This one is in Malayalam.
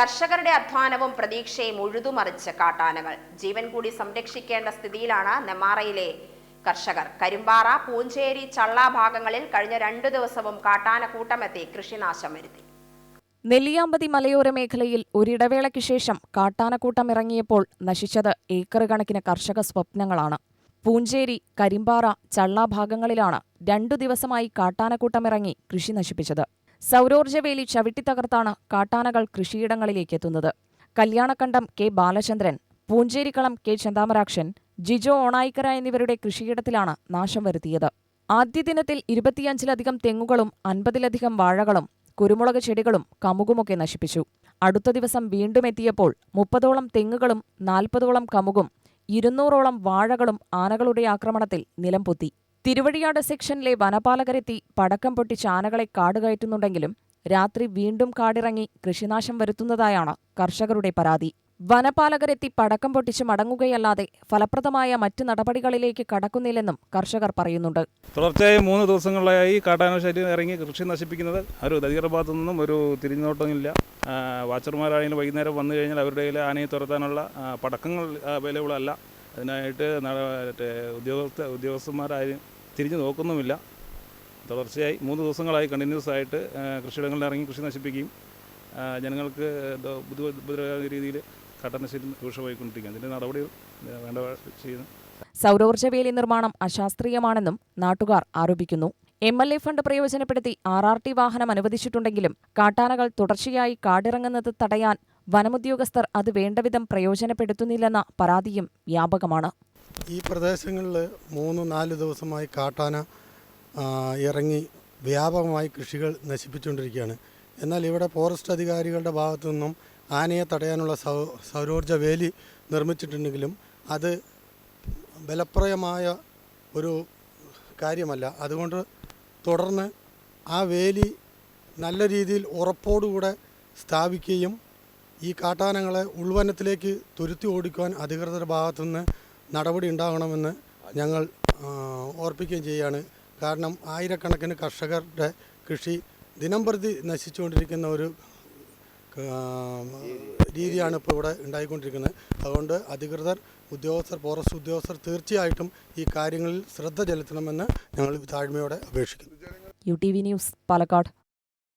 കർഷകരുടെ അധ്വാനവും പ്രതീക്ഷയും ഉഴുതുമറിച്ച് കാട്ടാനകൾ. ജീവൻ കൂടി സംരക്ഷിക്കേണ്ട സ്ഥിതിയിലാണ് നെമാറയിലെ കർഷകർ. കരിമ്പാറ പൂഞ്ചേരി ചള്ള ഭാഗങ്ങളിൽ കഴിഞ്ഞ രണ്ടു ദിവസവും കാട്ടാന കൂട്ടമെത്തി കൃഷിനാശം വരുത്തി. നെല്ലിയാമ്പതി മലയോര മേഖലയിൽ ഒരിടവേളയ്ക്ക് ശേഷം കാട്ടാനക്കൂട്ടം ഇറങ്ങിയപ്പോൾ നശിച്ചത് ഏക്കർ കണക്കിന് കർഷക സ്വപ്നങ്ങളാണ്. പൂഞ്ചേരി കരിമ്പാറ ചള്ള ഭാഗങ്ങളിലാണ് രണ്ടു ദിവസമായി കാട്ടാനക്കൂട്ടം ഇറങ്ങി കൃഷി നശിപ്പിച്ചത്. സൗരോർജവേലി ചവിട്ടിത്തകർത്താണ് കാട്ടാനകൾ കൃഷിയിടങ്ങളിലേക്ക് എത്തുന്നത് കല്യാണക്കണ്ടം കെ ബാലചന്ദ്രൻ പൂഞ്ചേരിക്കളം കെ ചന്ദാമരാക്ഷൻ ജിജോ ഓണായിക്കര എന്നിവരുടെ കൃഷിയിടത്തിലാണ് നാശം വരുത്തിയത്. ആദ്യ ദിനത്തിൽ ഇരുപത്തിയഞ്ചിലധികം തെങ്ങുകളും അൻപതിലധികം വാഴകളും കുരുമുളക് ചെടികളും കമുകുമൊക്കെ നശിപ്പിച്ചു. അടുത്ത ദിവസം വീണ്ടും എത്തിയപ്പോൾ മുപ്പതോളം തെങ്ങുകളും നാൽപ്പതോളം കമുകും ഇരുന്നൂറോളം വാഴകളും ആനകളുടെ ആക്രമണത്തിൽ നിലംപൊത്തി. തിരുവഴിയാട് സെക്ഷനിലെ വനപാലകരെത്തി പടക്കം പൊട്ടിച്ച് ആനകളെ കാടുകയറ്റുന്നുണ്ടെങ്കിലും രാത്രി വീണ്ടും കാടിറങ്ങി കൃഷിനാശം വരുത്തുന്നതായാണ് കർഷകരുടെ പരാതി. വനപാലകരെത്തി പടക്കം പൊട്ടിച്ച് മടങ്ങുകയല്ലാതെ ഫലപ്രദമായ മറ്റു നടപടികളിലേക്ക് കടക്കുന്നില്ലെന്നും കർഷകർ പറയുന്നുണ്ട്. തുടർച്ചയായി മൂന്ന് ദിവസങ്ങളിലായി കാട്ടാനശല്യം ഇറങ്ങി കൃഷി നശിപ്പിക്കുന്നത് ഒരു അധികൃത ഭാഗത്തു നിന്നും ഒരു തിരിഞ്ഞോട്ടമില്ല. വാച്ചർമാരാണെങ്കിലും വൈകുന്നേരം വന്നു കഴിഞ്ഞാൽ അവരുടെ കയ്യിൽ ആനയെ തുരത്താനുള്ള പടക്കങ്ങൾ അവൈലബിൾ അല്ല. അതിനായിട്ട് മറ്റേ ഉദ്യോഗസ്ഥ ഉദ്യോഗസ്ഥന്മാരാരും തിരിഞ്ഞു നോക്കുന്നുമില്ല. തുടർച്ചയായി മൂന്ന് ദിവസങ്ങളായി കണ്ടിന്യൂസ് ആയിട്ട് കൃഷിയിടങ്ങളിൽ ഇറങ്ങി കൃഷി നശിപ്പിക്കുകയും ജനങ്ങൾക്ക് ബുദ്ധിമുട്ടാകുന്ന രീതിയിൽ കട്ടനശീലം രൂക്ഷമായിക്കൊണ്ടിരിക്കുകയാണ്. അതിന്റെ നടപടി വേണ്ട ചെയ്യുന്നു. സൗരോർജവേലി നിർമ്മാണം അശാസ്ത്രീയമാണെന്നും നാട്ടുകാർ ആരോപിക്കുന്നു. എം എൽ എ ഫണ്ട് പ്രയോജനപ്പെടുത്തി ആർ ആർ ടി വാഹനം അനുവദിച്ചിട്ടുണ്ടെങ്കിലും കാട്ടാനകൾ തുടർച്ചയായി കാടിറങ്ങുന്നത് തടയാൻ വനമുദ്യോഗസ്ഥർ അത് വേണ്ടവിധം പ്രയോജനപ്പെടുത്തുന്നില്ലെന്ന പരാതിയും വ്യാപകമാണ്. ഈ പ്രദേശങ്ങളിൽ മൂന്ന് നാല് ദിവസമായി കാട്ടാന ഇറങ്ങി വ്യാപകമായി കൃഷികൾ നശിപ്പിച്ചുകൊണ്ടിരിക്കുകയാണ്. എന്നാൽ ഇവിടെ ഫോറസ്റ്റ് അധികാരികളുടെ ഭാഗത്തു നിന്നും ആനയെ തടയാനുള്ള സൗരോർജ വേലി നിർമ്മിച്ചിട്ടുണ്ടെങ്കിലും അത് ബലപ്രയമായ ഒരു കാര്യമല്ല. അതുകൊണ്ട് തുടർന്ന് ആ വേലി നല്ല രീതിയിൽ ഉറപ്പോടുകൂടെ സ്ഥാപിക്കുകയും ഈ കാട്ടാനങ്ങളെ ഉൾവനത്തിലേക്ക് തുരുത്തി ഓടിക്കുവാൻ അധികൃതരുടെ ഭാഗത്തുനിന്ന് നടപടി ഉണ്ടാകണമെന്ന് ഞങ്ങൾ ഓർപ്പിക്കുകയും ചെയ്യുകയാണ്. കാരണം ആയിരക്കണക്കിന് കർഷകരുടെ കൃഷി ദിനംപ്രതി നശിച്ചുകൊണ്ടിരിക്കുന്ന ഒരു രീതിയാണ് ഇപ്പോൾ ഇവിടെ ഉണ്ടായിക്കൊണ്ടിരിക്കുന്നത്. അതുകൊണ്ട് അധികൃതർ ഉദ്യോഗസ്ഥർ ഫോറസ്റ്റ് ഉദ്യോഗസ്ഥർ തീർച്ചയായിട്ടും ഈ കാര്യങ്ങളിൽ ശ്രദ്ധ ചെലുത്തണമെന്ന് ഞങ്ങൾ താഴ്മയോടെ അപേക്ഷിക്കുന്നു. U T V news Palakkad.